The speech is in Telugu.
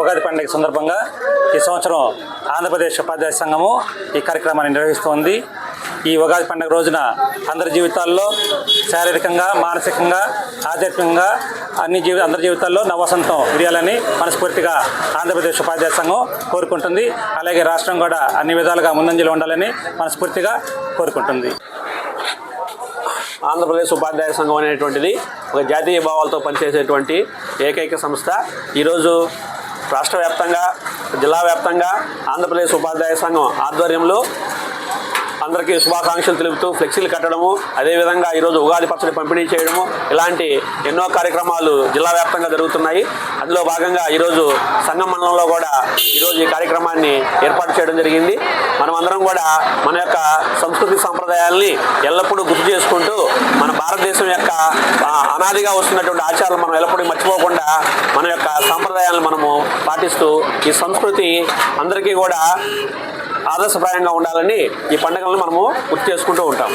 ఉగాది పండుగ సందర్భంగా ఈ సంవత్సరం ఆంధ్రప్రదేశ్ ఉపాధ్యాయ సంఘము ఈ కార్యక్రమాన్ని నిర్వహిస్తోంది ఈ ఉగాది పండుగ రోజున అందరి జీవితాల్లో శారీరకంగా మానసికంగా ఆధ్యాత్మికంగా అన్ని జీవి అందరి జీవితాల్లో నవసంతం విరియాలని మనస్ఫూర్తిగా ఆంధ్రప్రదేశ్ ఉపాధ్యాయ సంఘం కోరుకుంటుంది. అలాగే రాష్ట్రం కూడా అన్ని విధాలుగా ముందంజలో ఉండాలని మనస్ఫూర్తిగా కోరుకుంటుంది. ఆంధ్రప్రదేశ్ ఉపాధ్యాయ సంఘం అనేటువంటిది ఒక జాతీయ భావాలతో పనిచేసేటువంటి ఏకైక సంస్థ. ఈరోజు రాష్ట్ర వ్యాప్తంగా జిల్లా వ్యాప్తంగా ఆంధ్రప్రదేశ్ ఉపాధ్యాయ సంఘం ఆధ్వర్యంలో అందరికీ శుభాకాంక్షలు తెలుపుతూ ఫ్లెక్సీలు కట్టడము అదేవిధంగా ఈరోజు ఉగాది పచ్చడి పంపిణీ చేయడము ఇలాంటి ఎన్నో కార్యక్రమాలు జిల్లా వ్యాప్తంగా జరుగుతున్నాయి. అందులో భాగంగా ఈరోజు సంఘం మండలంలో కూడా ఈరోజు ఈ కార్యక్రమాన్ని ఏర్పాటు చేయడం జరిగింది. మనమందరం కూడా మన యొక్క సంస్కృతి సంప్రదాయాల్ని ఎల్లప్పుడూ గుర్తు చేసుకుంటూ మన భారతదేశం యొక్క అనాదిగా వస్తున్నటువంటి ఆచారాలు మనం ఎల్లప్పుడూ మర్చిపోకుండా మన యొక్క సాంప్రదాయాలను మనము పాటిస్తూ ఈ సంస్కృతి అందరికీ కూడా ఆదర్శప్రాయంగా ఉండాలని ఈ పండుగలను మనము గుర్తు చేసుకుంటూ ఉంటాం.